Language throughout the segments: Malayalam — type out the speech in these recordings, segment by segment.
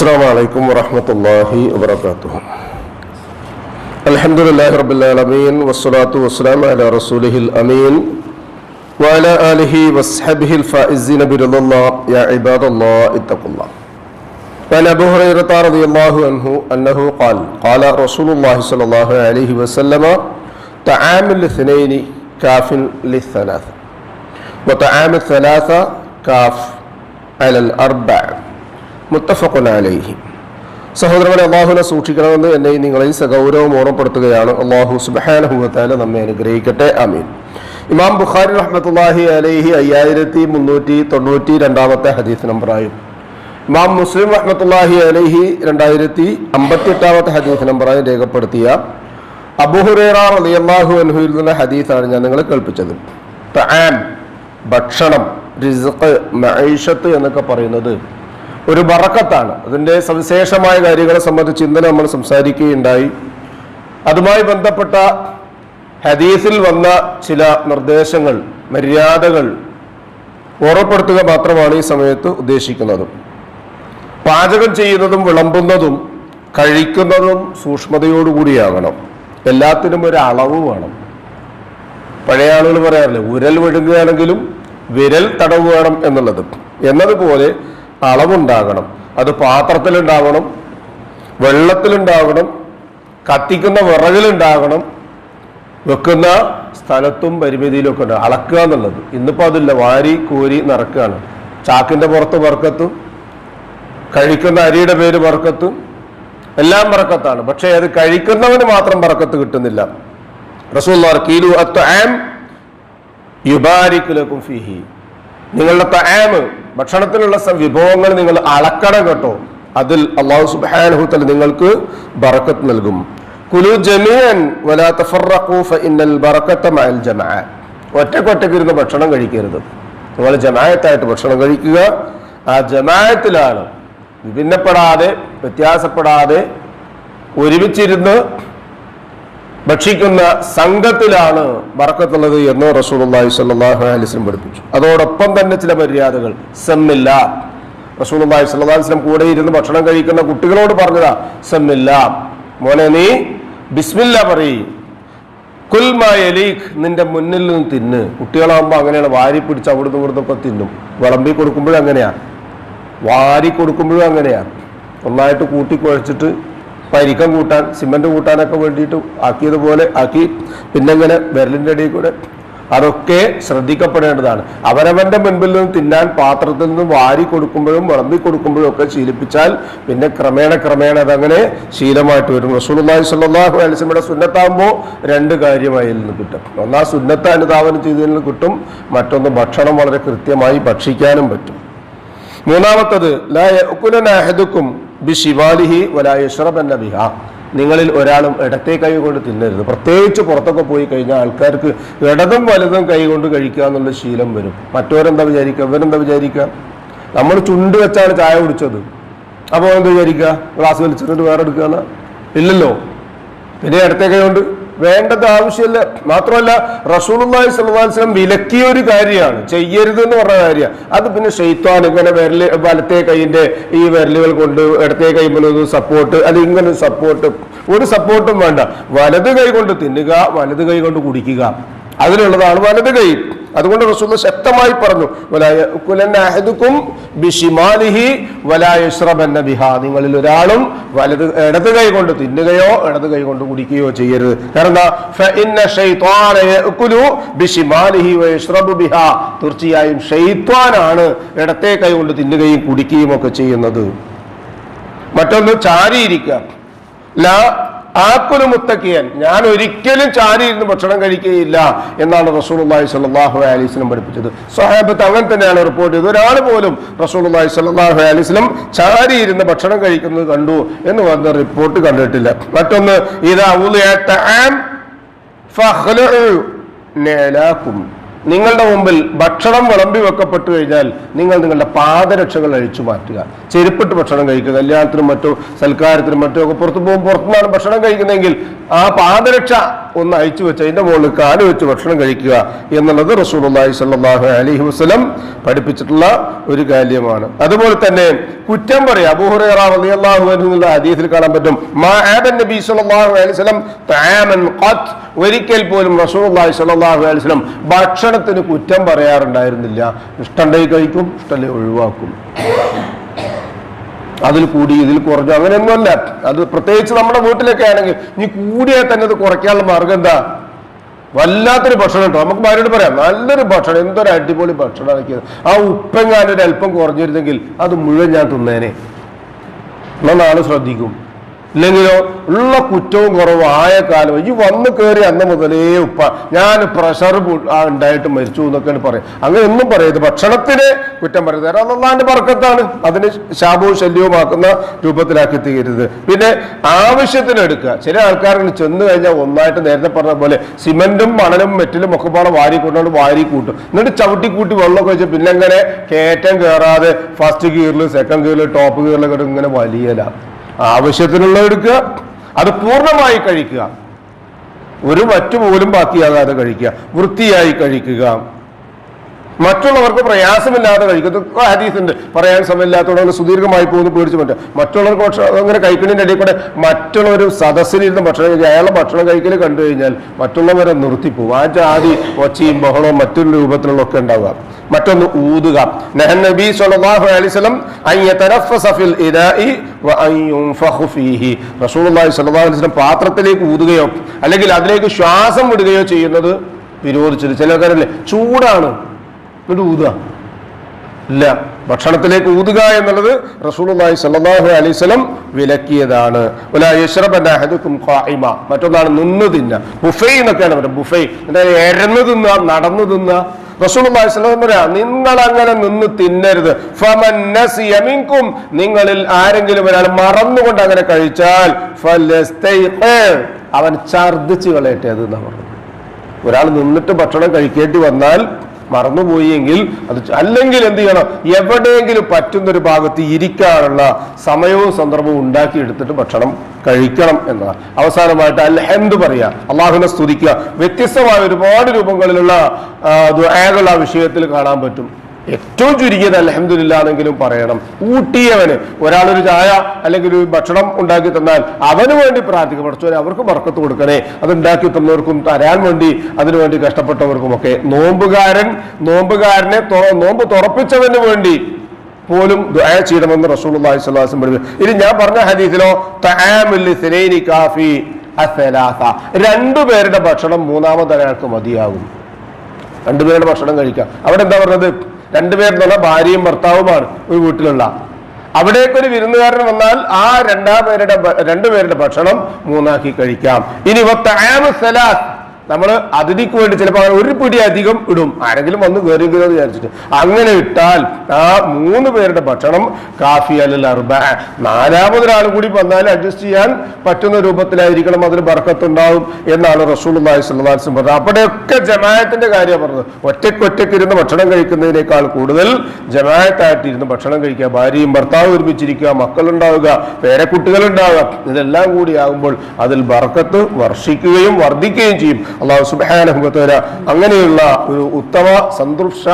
السلام عليكم ورحمة الله وبركاته. الحمد لله رب العالمين والصلاة والسلام على رسوله الأمين وعلى آله وصحبه الفائزين برضا الله. يا عباد الله اتقوا الله. وعن أبو هريرة رضي الله عنه أنه قال قال رسول الله صلى الله عليه وسلم طعام الاثنين كاف للثلاثة وطعام الثلاثة كاف على الأربع. മുത്തഫഖുൻ അലൈഹി. സഹോദരങ്ങളെ അള്ളാഹുനെ സൂക്ഷിക്കണമെന്ന് എന്നെ നിങ്ങളെയും സഗൗരവം ഓർമ്മപ്പെടുത്തുകയാണ്. അള്ളാഹു സുബാനഹുത്താല നമ്മെ അനുഗ്രഹിക്കട്ടെ. അമീൻ ഇമാം ബുഖാരി റഹ്മത്തുല്ലാഹി അലൈഹി അയ്യായിരത്തി മുന്നൂറ്റി തൊണ്ണൂറ്റി രണ്ടാമത്തെ ഹദീസ് നമ്പറായും ഇമാം മുസ്ലിം റഹ്മത്തുല്ലാഹി അലൈഹി രണ്ടായിരത്തി അമ്പത്തി എട്ടാമത്തെ ഹദീസ് നമ്പറായും രേഖപ്പെടുത്തിയ അബുഹുറേറ റളിയല്ലാഹു അൻഹുവിൽ നിന്നുള്ള ഹദീസാണ് ഞാൻ നിങ്ങളെ കേൾപ്പിച്ചത്. ഭക്ഷണം റിസ്ഖ് മൈഷത്ത് എന്നൊക്കെ പറയുന്നത് ഒരു വറക്കത്താണ്. അതിന്റെ സവിശേഷമായ കാര്യങ്ങളെ സംബന്ധിച്ച് ഇന്നലെ നമ്മൾ സംസാരിക്കുകയുണ്ടായി. അതുമായി ബന്ധപ്പെട്ട ഹദീസിൽ വന്ന ചില നിർദ്ദേശങ്ങൾ മര്യാദകൾ ഓർമ്മപ്പെടുത്തുക മാത്രമാണ് ഈ സമയത്ത് ഉദ്ദേശിക്കുന്നത്. പാചകം ചെയ്യുന്നതും വിളമ്പുന്നതും കഴിക്കുന്നതും സൂക്ഷ്മതയോടുകൂടിയാകണം. എല്ലാത്തിനും ഒരു അളവ് വേണം. പഴയ ആളുകൾ പറയാറില്ലേ ഉരൽ വിഴുങ്ങുകയാണെങ്കിലും വിരൽ തടവ് വേണം എന്നുള്ളത്. എന്നതുപോലെ അളവുണ്ടാകണം. അത് പാത്രത്തിലുണ്ടാവണം വെള്ളത്തിലുണ്ടാവണം കത്തിക്കുന്ന വിറകിലുണ്ടാകണം വെക്കുന്ന സ്ഥലത്തും പരിമിതിയിലൊക്കെ ഉണ്ട്. അളക്കുക എന്നുള്ളത്. ഇന്നിപ്പോൾ അതില്ല. വാരി കോരി നിറക്കുകയാണ് ചാക്കിന്റെ പുറത്ത് വറക്കത്തും കഴിക്കുന്ന അരിയുടെ പേര് വറക്കത്തും എല്ലാം പറക്കത്താണ് പക്ഷേ അത് കഴിക്കുന്നവന് മാത്രം പറക്കത്ത് കിട്ടുന്നില്ല. റസൂൽ ഫിഹി. നിങ്ങളുടെ തആമ് ഭക്ഷണത്തിലുള്ള വിഭവങ്ങൾ നിങ്ങൾ അളക്കണം കേട്ടോ. അതിൽ അള്ളാഹു സുബ്ഹാനഹു തആല നിങ്ങൾക്ക് ബറക്കത്ത് നൽകും. കുലു ജമീഅൻ വലാ തഫറഖു ഫഇന്നൽ ബറക്കത മഅൽ ജമാഅ. ഒറ്റക്കൊറ്റക്ക് ഇരുന്ന് ഭക്ഷണം കഴിക്കരുത്. നിങ്ങൾ ജമായത്തായിട്ട് ഭക്ഷണം കഴിക്കുക. ആ ജമായത്തിലാണ് വിഭിന്നപ്പെടാതെ വ്യത്യാസപ്പെടാതെ ഒരുമിച്ചിരുന്ന് ഭക്ഷിക്കുന്ന സംഘത്തിലാണ് ബറക്കത്തുള്ളത് എന്ന് റസൂലുള്ളാഹി സ്വല്ലല്ലാഹു അലൈഹി വസല്ലം പഠിപ്പിച്ചു. അതോടൊപ്പം തന്നെ ചില മര്യാദകൾ. സെമ്മില്ല. അലൈഹി വസല്ലം കൂടെ ഇരുന്ന് ഭക്ഷണം കഴിക്കുന്ന കുട്ടികളോട് പറഞ്ഞതാ സെമ്മില്ല. മോനെ നീ ബിസ്മില്ല പറയും. കുൽമായലീഖ് നിന്റെ മുന്നിൽ നിന്ന് തിന്ന്. കുട്ടികളാകുമ്പോൾ അങ്ങനെയാണ് വാരി പിടിച്ച് അവിടുന്ന് ഇവിടുന്ന് ഒക്കെ തിന്നും. വിളമ്പി കൊടുക്കുമ്പോഴും അങ്ങനെയാണ് വാരി കൊടുക്കുമ്പോഴും അങ്ങനെയാണ് ഒന്നായിട്ട് കൂട്ടി കുഴച്ചിട്ട് പരിക്കം കൂട്ടാൻ സിമന്റ് കൂട്ടാനൊക്കെ വേണ്ടിയിട്ട് ആക്കിയതുപോലെ ആക്കി പിന്നെങ്ങനെ വിരലിന്റെ ഇടയിൽ കൂടെ അതൊക്കെ ശ്രദ്ധിക്കപ്പെടേണ്ടതാണ്. അവരവന്റെ മുൻപിൽ നിന്ന് തിന്നാൻ പാത്രത്തിൽ നിന്ന് വാരി കൊടുക്കുമ്പോഴും വിളമ്പി കൊടുക്കുമ്പോഴും ഒക്കെ ശീലിപ്പിച്ചാൽ പിന്നെ ക്രമേണ ക്രമേണ അതങ്ങനെ ശീലമായിട്ട് വരും. റസൂലുള്ളാഹി സ്വല്ലല്ലാഹു അലൈഹി വസല്ലമയുടെ സുന്നത്താകുമ്പോൾ രണ്ട് കാര്യമായി നിന്ന് കിട്ടും. ഒന്നാ സുന്നത്ത് അനുധാവനം ചെയ്തതിൽ നിന്ന് കിട്ടും മറ്റൊന്ന് ഭക്ഷണം വളരെ കൃത്യമായി ഭക്ഷിക്കാനും പറ്റും. മൂന്നാമത്തത് ലാ യഅ്കുലന ശിവാലിഹി ബിശിവാലിഹി വലാ യശ്റബന്ന നിങ്ങളിൽ ഒരാളും ഇടത്തെ കൈ കൊണ്ട് തിന്നരുത്. പ്രത്യേകിച്ച് പുറത്തൊക്കെ പോയി കഴിഞ്ഞാൽ ആൾക്കാർക്ക് ഇടതും വലുതും കൈ കൊണ്ട് കഴിക്കുക എന്നുള്ള ശീലം വരും. മറ്റവരെന്താ വിചാരിക്കുക? ഇവരെന്താ വിചാരിക്കുക? നമ്മൾ ചുണ്ട് വെച്ചാണ് ചായ കുടിച്ചത്. അപ്പോൾ എന്താ വിചാരിക്കുക? ഗ്ലാസ് വലിച്ചിട്ട് വേറെ എടുക്കുക ഇല്ലല്ലോ. പിന്നെ ഇടത്തെ കൈ കൊണ്ട് വേണ്ടത് ആവശ്യമില്ല. മാത്രമല്ല റസൂലുള്ളാഹി സ്വലം വിലക്കിയ ഒരു കാര്യമാണ്. ചെയ്യരുത് എന്ന് പറഞ്ഞ കാര്യമാണ്. അത് പിന്നെ ഷെയ്ത്താൻ ഇങ്ങനെ വിരൽ വലത്തെ കൈയിന്റെ ഈ വിരലുകൾ കൊണ്ട് ഇടത്തെ കൈ സപ്പോർട്ട് അത് ഇങ്ങനെ സപ്പോർട്ട് ഒരു സപ്പോർട്ടും വേണ്ട. വലത് കൈ കൊണ്ട് തിന്നുക വലത് കൈ കൊണ്ട് കുടിക്കുക. അതിനുള്ളതാണ് വലത് കൈ. അതുകൊണ്ട് റസൂൽ ശക്തമായി പറഞ്ഞു "വലാ യഅ്കുലന്ന അഹദുക്കും ബിശിമാലിഹി വലാ ബിഹാ. നിങ്ങളിൽ ഒരാളും വലത് ഇടത് കൈ കൊണ്ട് തിന്നുകയോ ഇടത് കൈ കൊണ്ട് കുടിക്കുകയോ ചെയ്യരുത്. കാരണം ബിഹാ. തീർച്ചയായും ഷെയ്ത്വാനാണ് ഇടത്തെ കൈ കൊണ്ട് തിന്നുകയും കുടിക്കുകയും ഒക്കെ ചെയ്യുന്നത്. മറ്റൊന്ന് ചാരിയിരിക്കുക. ലാ ആക്കുലു മുത്തക്കിയൻ. ഞാൻ ഒരിക്കലും ചാരി ഇരുന്ന് ഭക്ഷണം കഴിക്കുകയില്ല എന്നാണ് റസൂലുള്ളാഹി സ്വല്ലല്ലാഹു അലൈഹി വസല്ലം പഠിപ്പിച്ചത്. സ്വഹാബത്ത് അങ്ങനെ തന്നെയാണ് റിപ്പോർട്ട് ചെയ്തത്. ഒരാൾ പോലും റസൂലുള്ളാഹി സ്വല്ലല്ലാഹു അലൈഹി വസല്ലം ചാരി ഇരുന്ന് ഭക്ഷണം കഴിക്കുന്നത് കണ്ടു എന്ന് പറഞ്ഞ റിപ്പോർട്ട് കണ്ടിട്ടില്ല. മറ്റൊന്ന് ഇതാ നിങ്ങളുടെ മുമ്പിൽ ഭക്ഷണം വിളമ്പി വെക്കപ്പെട്ടു കഴിഞ്ഞാൽ നിങ്ങൾ നിങ്ങളുടെ പാദരക്ഷകൾ അഴിച്ചു മാറ്റുക. ചെരുപ്പിട്ട് ഭക്ഷണം കഴിക്കുക. കല്യാണത്തിനും മറ്റോ സൽക്കാരത്തിനും മറ്റോ ഒക്കെ പുറത്തു പോകുമ്പോൾ പുറത്തുനിന്നാണ് ഭക്ഷണം കഴിക്കുന്നതെങ്കിൽ ആ പാദരക്ഷ ഒന്ന് അഴിച്ചു വെച്ച് അതിന്റെ മുകളിൽ കാൽ വെച്ച് ഭക്ഷണം കഴിക്കുക എന്നുള്ളത് റസൂലുള്ളാഹി സ്വല്ലല്ലാഹു അലഹി വസ്ലം പഠിപ്പിച്ചിട്ടുള്ള ഒരു കാര്യമാണ്. അതുപോലെ തന്നെ കുറ്റം പറയാം റളിയല്ലാഹു അൻഹു എന്നുള്ള ഹദീസിൽ കാണാൻ പറ്റും മാ ആബൻ നബി അലൈഹി ഒരിക്കൽ പോലും റസൂലുള്ളാഹി സ്വല്ലല്ലാഹു അലൈഹി വസല്ലം ഭക്ഷണത്തിന് കുറ്റം പറയാറുണ്ടായിരുന്നില്ല. ഇഷ്ടമുണ്ടെങ്കിൽ കഴിക്കും ഇഷ്ടമല്ലേ ഒഴിവാക്കും. അതിൽ കൂടി ഇതിൽ കുറഞ്ഞു. അങ്ങനെയൊന്നുമല്ല. അത് പ്രത്യേകിച്ച് നമ്മുടെ വീട്ടിലൊക്കെ ആണെങ്കിൽ നീ കൂടിയാൽ തന്നെ അത് കുറയ്ക്കാനുള്ള മാർഗം എന്താ? വല്ലാത്തൊരു ഭക്ഷണം കേട്ടോ. നമുക്ക് ഭാര്യയോട് പറയാം നല്ലൊരു ഭക്ഷണം എന്തൊരു അടിപൊളി ഭക്ഷണം ആ ഉപ്പെങ്ങാനൊരു അല്പം കുറഞ്ഞിരുന്നെങ്കിൽ അത് മുഴുവൻ ഞാൻ തിന്നേനെ. നാളെ ശ്രദ്ധിക്കും. ഇല്ലെങ്കിലോ ഉള്ള കുറ്റവും കുറവും ആയ കാലം. ഈ വന്ന് കയറി അന്ന് മുതലേ ഉപ്പ ഞാൻ പ്രഷർ ഉണ്ടായിട്ട് മരിച്ചു എന്നൊക്കെയാണ് പറയും. അങ്ങനെ ഒന്നും പറയരുത്. ഭക്ഷണത്തിന് കുറ്റം പറയരുത്. കാരണം അള്ളാന്റെ പറക്കത്താണ് അതിന് ശാപവും ശല്യവുമാക്കുന്ന രൂപത്തിലാക്കി തീരരുത്. പിന്നെ ആവശ്യത്തിന് എടുക്കുക. ചില ആൾക്കാർക്ക് ചെന്ന് കഴിഞ്ഞാൽ ഒന്നായിട്ട് നേരത്തെ പറഞ്ഞ പോലെ സിമെന്റും മണലും മെറ്റലും ഒക്കെ പാടെ വാരി കൊണ്ടുകൊണ്ട് വാരി കൂട്ടും. എന്നിട്ട് ചവിട്ടി കൂട്ടി വെള്ളമൊക്കെ വെച്ച് പിന്നെ അങ്ങനെ കയറ്റം കയറാതെ ഫസ്റ്റ് ഗിയറിൽ സെക്കൻഡ് ഗിയറിൽ ടോപ്പ് ഗിയറിലൊക്കെ ഇങ്ങനെ വലിയല. ആവശ്യത്തിനുള്ള എടുക്കുക അത് പൂർണമായി കഴിക്കുക. ഒരു മറ്റു പോലും ബാക്കിയാകാതെ കഴിക്കുക വൃത്തിയായി കഴിക്കുക. മറ്റുള്ളവർക്ക് പ്രയാസമില്ലാതെ കഴിക്കുക. ഹദീസുണ്ട്. പറയാൻ സമയമില്ലാത്തതുകൊണ്ട് സുദീർഘമായി പോകുന്നു പേടിച്ചു പറ്റും മറ്റുള്ളവർക്ക് ഭക്ഷണം അങ്ങനെ കഴിക്കുന്നതിന്റെ ഇടയിൽ കൂടെ മറ്റുള്ളവർ സദസ്സിലിരുന്ന് ഭക്ഷണം കഴിക്കുക. അയാളെ ഭക്ഷണം കഴിക്കൽ കണ്ടു കഴിഞ്ഞാൽ മറ്റുള്ളവരെ നിർത്തിപ്പോവും. ആ ജാതി ഒച്ചയും ബഹളവും മറ്റൊരു രൂപത്തിലുള്ളൊക്കെ ഉണ്ടാവുക. മറ്റൊന്ന് ഊതുക. നബി അലൈഹി വസല്ലം ഫിൽ ഇദാഇ വ റസൂലുള്ളാഹി സ്വല്ലല്ലാഹു അലൈഹി വസല്ലം പാത്രത്തിലേക്ക് ഊതുകയോ അല്ലെങ്കിൽ അതിലേക്ക് ശ്വാസം വിടുകയോ ചെയ്യുന്നത് വിരോധിച്ചത്. ചില ആൾക്കാരല്ലേ ചൂടാണ്. എന്നിട്ട് ഊതുക. ഇല്ല. ഭക്ഷണത്തിലേക്ക് ഊതുക എന്നുള്ളത് റസൂലുള്ളാഹി സ്വല്ലല്ലാഹു അലൈഹി വസല്ലം വിലക്കിയതാണ്. മറ്റൊന്നാണ് നിന്ന് തിന്ന ബുഫേ എന്നൊക്കെയാണ് പറയുന്നത്. ബുഫേ. എന്താ എരന്ന് തിന്നുക നടന്നു തിന്നുക. വസല്ലം നിങ്ങൾ അങ്ങനെ നിന്ന് തിന്നരുത്. ഫമൻ നസിയ മിൻകും നിങ്ങളിൽ ആരെങ്കിലും ഒരാൾ മറന്നുകൊണ്ട് അങ്ങനെ കഴിച്ചാൽ അവൻ ഛർദിച്ചു കളയട്ടെ അത് എന്നാ ഒരാൾ നിന്നിട്ട് ഭക്ഷണം കഴിക്കേണ്ടി വന്നാൽ മറന്നുപോയി എങ്കിൽ അത് അല്ലെങ്കിൽ എന്ത് ചെയ്യണം? എവിടെയെങ്കിലും പറ്റുന്നൊരു ഭാഗത്ത് ഇരിക്കാനുള്ള സമയവും സന്ദർഭവും ഉണ്ടാക്കി എടുത്തിട്ട് ഭക്ഷണം കഴിക്കണം എന്നതാണ്. അവസാനമായിട്ട് അൽഹംദ് പറയുക അള്ളാഹുവിനെ സ്തുതിക്കുക. വ്യത്യസ്തമായ ഒരുപാട് രൂപങ്ങളിലുള്ള ആ വിഷയത്തിൽ കാണാൻ പറ്റും. ഏറ്റവും ചുരുങ്ങിയത് അലഹമില്ലാന്നെങ്കിലും പറയണം. ഊട്ടിയവന് ഒരാളൊരു ചായ അല്ലെങ്കിൽ ഒരു ഭക്ഷണം ഉണ്ടാക്കി തന്നാൽ അവന് വേണ്ടി പ്രാർത്ഥിക്കും പഠിച്ചവരെ അവർക്ക് മറക്കത്ത് കൊടുക്കണേ. അത് ഉണ്ടാക്കി തന്നവർക്കും തരാൻ വേണ്ടി അതിനുവേണ്ടി കഷ്ടപ്പെട്ടവർക്കും ഒക്കെ നോമ്പുകാരൻ നോമ്പുകാരനെ നോമ്പ് തുറപ്പിച്ചവന് വേണ്ടി പോലും ദുആ ചെയ്യണമെന്ന് അലൈഹി വസല്ലം പഠിപ്പിച്ചു ഇനി ഞാൻ പറഞ്ഞ ഹദീസിലോ കാഫി രണ്ടു പേരുടെ ഭക്ഷണം മൂന്നാമത്തെ ഒരാൾക്ക് മതിയാകും രണ്ടുപേരുടെ ഭക്ഷണം കഴിക്കാം. അവിടെ എന്താ പറഞ്ഞത്? രണ്ടുപേരെന്ന് പറഞ്ഞാൽ ഭാര്യയും ഭർത്താവുമാണ് ഒരു വീട്ടിലുള്ള. അവിടേക്കൊരു വിരുന്നുകാരൻ വന്നാൽ ആ രണ്ടാം പേരുടെ രണ്ടുപേരുടെ ഭക്ഷണം മൂന്നാക്കി കഴിക്കാം. ഇനി സലാസ്. നമ്മൾ അതിഥിക്ക് വേണ്ടി ചിലപ്പോൾ ഒരു പിടി അധികം ഇടും. ആരെങ്കിലും വന്ന് കയറി വിചാരിച്ചിട്ട്. അങ്ങനെ ഇട്ടാൽ ആ മൂന്ന് പേരുടെ ഭക്ഷണം കാഫി അല്ല അർബ. നാലാമതൊരാൾ കൂടി വന്നാൽ അഡ്ജസ്റ്റ് ചെയ്യാൻ പറ്റുന്ന രൂപത്തിലായിരിക്കണം അതിന് ബർക്കത്തുണ്ടാവും എന്നാണ് റസൂൽ അള്ളാഹിസ്ലാം പറഞ്ഞത്. അവിടെയൊക്കെ ജമായത്തിന്റെ കാര്യം പറഞ്ഞത്. ഒറ്റയ്ക്ക് ഒറ്റയ്ക്ക് ഇരുന്ന് ഭക്ഷണം കഴിക്കുന്നതിനേക്കാൾ കൂടുതൽ ജമായത്തായിട്ട് ഇരുന്ന് ഭക്ഷണം കഴിക്കുക ഭാര്യയും ഭർത്താവും ഒരുമിച്ചിരിക്കുക മക്കളുണ്ടാവുക പേരക്കുട്ടികൾ കുട്ടികളുണ്ടാവുക ഇതെല്ലാം കൂടി ആകുമ്പോൾ അതിൽ ബർക്കത്ത് വർഷിക്കുകയും വർദ്ധിക്കുകയും ചെയ്യും. അള്ളാഹു സുബാനഹുബത്തോര അങ്ങനെയുള്ള ഒരു ഉത്തമ സന്തൃപ്ഷ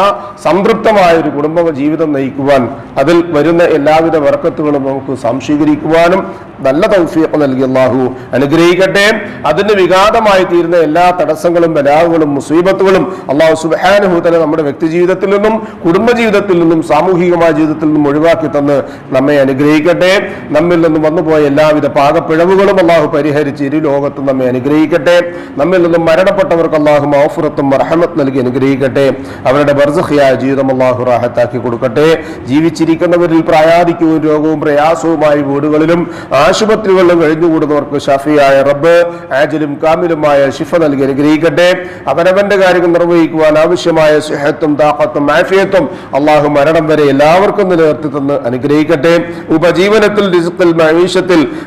സംതൃപ്തമായ ഒരു കുടുംബ ജീവിതം നയിക്കുവാൻ അതിൽ വരുന്ന എല്ലാവിധ ബർക്കത്തുകളും നമുക്ക് സംശീകരിക്കുവാനും നല്ല തൗഫീഖ് നൽകി അള്ളാഹു അനുഗ്രഹിക്കട്ടെ. അതിന് വിഘാതമായി തീരുന്ന എല്ലാ തടസ്സങ്ങളും ബലാഹുകളും മുസീബത്തുകളും അള്ളാഹു സുബാനുഭൂതനെ നമ്മുടെ വ്യക്തി ജീവിതത്തിൽ നിന്നും കുടുംബ ജീവിതത്തിൽ നിന്നും സാമൂഹികമായ ജീവിതത്തിൽ നിന്നും ഒഴിവാക്കി തന്ന് നമ്മെ അനുഗ്രഹിക്കട്ടെ. നമ്മിൽ നിന്നും വന്നുപോയ എല്ലാവിധ പാകപ്പിഴവുകളും അള്ളാഹു പരിഹരിച്ച് ഇരു ലോകത്തും നമ്മെ അനുഗ്രഹിക്കട്ടെ. നമ്മിൽ നിന്നും മരണപ്പെട്ടവർക്ക് അള്ളാഹു മൗഫുറത്തും റഹമത്ത് നൽകി അനുഗ്രഹിക്കട്ടെ. അവരുടെ ബർസഖിയായ ജീവിതം അള്ളാഹു റാഹത്താക്കി കൊടുക്കട്ടെ. ജീവിച്ചിരിക്കുന്നവരിൽ പ്രായാധിക്യവും രോഗവും പ്രയാസവുമായി വീടുകളിലും ആശുപത്രികളിലും കഴിഞ്ഞുകൂടുന്നവർക്ക് ഷഫിയായ റബ്ബ് ആജിലും കാമിലുമായ ഷിഫ നൽകി അനുഗ്രഹിക്കട്ടെ. അവനവന്റെ കാര്യങ്ങൾ നിർവഹിക്കുവാൻ ആവശ്യമായ സുഹത്തും താക്കത്തും ആഫിയത്തും അള്ളാഹു മരണം വരെ എല്ലാവർക്കും നിലനിർത്തി തന്ന് അനുഗ്രഹിക്കട്ടെ. ഉപജീവനത്തിൽ ഡിജിറ്റൽ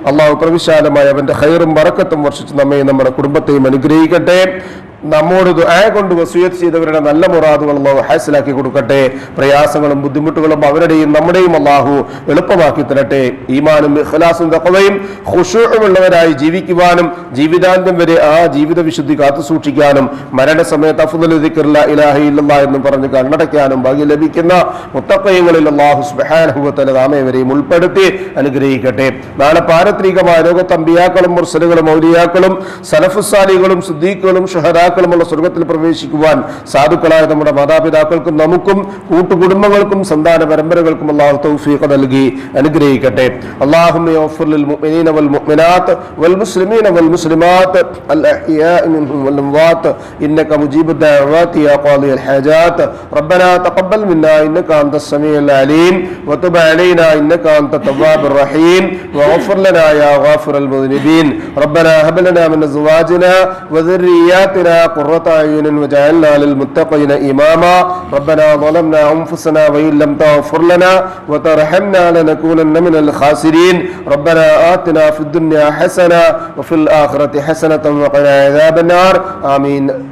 അള്ളാഹു പ്രവിശാലമായ അവന്റെ ഹൈറും വറക്കത്തും വർഷിച്ച് നമ്മെ നമ്മുടെ കുടുംബത്തെയും അനുഗ്രഹിക്കട്ടെ. tiếp നമ്മോട് ദുആ കൊണ്ട് വസൂയത്ത് ചെയ്തവരുടെ നല്ല മുറാദുകൾ അള്ളാഹു ഹാസിലാക്കി കൊടുക്കട്ടെ. പ്രയാസങ്ങളും ബുദ്ധിമുട്ടുകളും അവരുടെയും നമ്മുടെയും അള്ളാഹു എളുപ്പമാക്കി തരട്ടെ. ഈമാനും ഇഖ്ലാസും തഖവയും ഖുശൂഉമുള്ളവരായി ജീവിക്കുവാനും ജീവിതാന്ത്യം വരെ ആ ജീവിത വിശുദ്ധി കാത്തു സൂക്ഷിക്കാനും മരണസമയത്ത് ദിക്ർ ലാ ഇലാഹ ഇല്ലല്ലാഹ് എന്ന് പറഞ്ഞ് കണ്ണടയ്ക്കാനും ഭാഗ്യം ലഭിക്കുന്ന മുത്തക്കയങ്ങളിൽ അള്ളാഹു സുബ്ഹാനഹു വ തആല നാമേവരെയും ഉൾപ്പെടുത്തി അനുഗ്രഹിക്കട്ടെ. നാളെ പാരത്രികമായ ലോകത്തമ്പിയാക്കളും മുർസലുകളും മൗലിയാക്കളും സലഫുസാലികളും സുദ്ദീഖുകളും ഷഹദാക്കളുമുള്ള സ്വർഗത്തിൽ പ്രവേശിക്കുവാൻ സാധുക്കളായ നമ്മുടെ മാതാപിതാക്കൾക്കും നമുക്കും കൂട്ടുകുടുംബങ്ങൾക്കും സന്താന പരമ്പരകൾക്കും അള്ളാഹു തൗഫീഖ് നൽകി അനുഗ്രഹിക്കട്ടെ اللهم يغفر للمؤمنين والمؤمنات والمسلمين والمسلمات الأحياء منهم والأموات إنك مجيب الدعوات يا قاضي الحاجات ربنا تقبل منا إنك أنت السميع العليم وتب علينا إنك أنت التواب الرحيم واغفر لنا يا غافر المذنبين ربنا هب لنا من أزواجنا وذرياتنا قرة أعين وجعلنا للمتقين إماما. ربنا ظلمنا أنفسنا وإن لم تغفر لنا وترحمنا لنكونن من الخاسرين. ربنا آتنا في الدنيا حسنة وفي الآخرة حسنة وقنا عذاب النار. آمين.